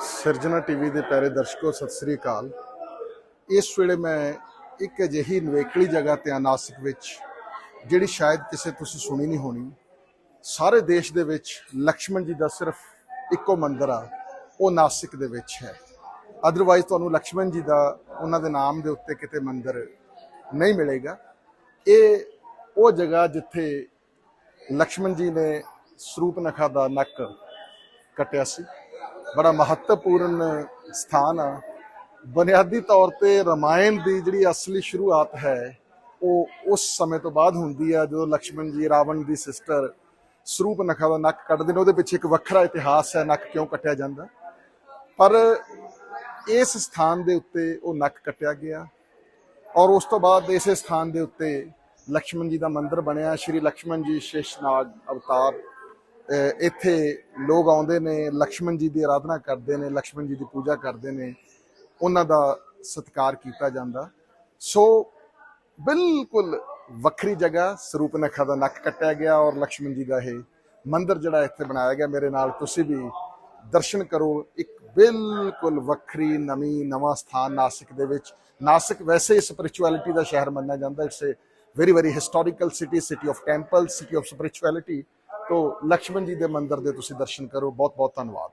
ਸਿਰਜਣਾ ਟੀਵੀ ਦੇ ਪਿਆਰੇ ਦਰਸ਼ਕੋ, ਸਤਿ ਸ੍ਰੀ ਅਕਾਲ। ਇਸ ਵੇਲੇ ਮੈਂ ਇੱਕ ਅਜਿਹੀ ਨਵੇਕਲੀ ਜਗ੍ਹਾ ਤੇ ਆ ਨਾਸਿਕ ਵਿੱਚ, ਜਿਹੜੀ ਸ਼ਾਇਦ ਕਿਸੇ ਤੁਸੀਂ ਸੁਣੀ ਨਹੀਂ ਹੋਣੀ। ਸਾਰੇ ਦੇਸ਼ ਦੇ ਵਿੱਚ ਲక్ష్ਮਣ ਜੀ ਦਾ ਸਿਰਫ ਇੱਕੋ ਮੰਦਿਰ ਆ, ਉਹ ਨਾਸਿਕ ਦੇ ਵਿੱਚ ਹੈ। ਅਦਰਵਾਈਜ਼ ਤੁਹਾਨੂੰ ਲక్ష్ਮਣ ਜੀ ਦਾ, ਉਹਨਾਂ ਦੇ ਨਾਮ ਦੇ ਉੱਤੇ ਕਿਤੇ ਮੰਦਿਰ ਨਹੀਂ ਮਿਲੇਗਾ। ਇਹ ਉਹ ਜਗ੍ਹਾ ਜਿੱਥੇ ਲక్ష్ਮਣ ਜੀ ਨੇ ਸਰੂਪਨਖਾ ਦਾ ਨੱਕ ਕਟਿਆ ਸੀ। ਬੜਾ ਮਹੱਤਵਪੂਰਨ ਸਥਾਨ ਆ। ਬੁਨਿਆਦੀ ਤੌਰ ਤੇ ਰਮਾਇਣ ਦੀ ਜਿਹੜੀ ਅਸਲੀ ਸ਼ੁਰੂਆਤ ਹੈ, ਉਹ ਉਸ ਸਮੇਂ ਤੋਂ ਬਾਅਦ ਹੁੰਦੀ ਆ, ਜਦੋਂ ਲక్ష్మణ ਜੀ, ਰਾਵਣ ਦੀ ਸਿਸਟਰ ਸਰੂਪ ਨਖਾ ਦਾ ਨੱਕ ਕੱਟਦੇ ਨੇ, ਉਹਦੇ ਪਿੱਛੇ ਇੱਕ ਵੱਖਰਾ ਇਤਿਹਾਸ ਹੈ, ਨੱਕ ਕਿਉਂ ਕੱਟਿਆ ਜਾਂਦਾ। ਪਰ ਇਸ ਸਥਾਨ ਦੇ ਉੱਤੇ ਉਹ ਨੱਕ ਕੱਟਿਆ ਗਿਆ ਔਰ ਉਸ ਤੋਂ ਬਾਅਦ ਇਸੇ ਸਥਾਨ ਦੇ ਉੱਤੇ ਲక్ష్మణ ਜੀ ਦਾ ਮੰਦਿਰ ਬਣਿਆ। ਸ਼੍ਰੀ ਲక్ష్మణ ਜੀ ਸ਼ੇਸ਼ਨਾਗ ਅਵਤਾਰ ਇੱਥੇ ਲੋਕ ਆਉਂਦੇ ਨੇ ਲక్ష్మణ ਜੀ ਦੀ ਆਰਾਧਨਾ ਕਰਦੇ ਨੇ ਲక్ష్మణ ਜੀ ਦੀ ਪੂਜਾ ਕਰਦੇ ਨੇ, ਉਹਨਾਂ ਦਾ ਸਤਿਕਾਰ ਕੀਤਾ ਜਾਂਦਾ। ਸੋ ਬਿਲਕੁਲ ਵੱਖਰੀ ਜਗ੍ਹਾ ਸਰੂਪ ਨਖਾ ਦਾ ਨੱਕ ਕੱਟਿਆ ਗਿਆ ਔਰ ਲక్ష్మణ ਜੀ ਦਾ ਇਹ ਮੰਦਰ ਜਿਹੜਾ ਇੱਥੇ ਬਣਾਇਆ ਗਿਆ। ਮੇਰੇ ਨਾਲ ਤੁਸੀਂ ਵੀ ਦਰਸ਼ਨ ਕਰੋ ਇੱਕ ਬਿਲਕੁਲ ਵੱਖਰੀ ਨਵੀਂ, ਨਵਾਂ ਸਥਾਨ ਨਾਸਿਕ ਦੇ ਵਿੱਚ। ਨਾਸਿਕ ਵੈਸੇ ਹੀ ਸਪਿਰਚੁਅਲਿਟੀ ਦਾ ਸ਼ਹਿਰ ਮੰਨਿਆ ਜਾਂਦਾ। It's a very very historical city city of temple city of spirituality ਤੋਂ ਲక్ష్ਮਣ ਜੀ ਦੇ ਮੰਦਿਰ ਦੇ ਤੁਸੀਂ ਦਰਸ਼ਨ ਕਰੋ। ਬਹੁਤ ਬਹੁਤ ਧੰਨਵਾਦ।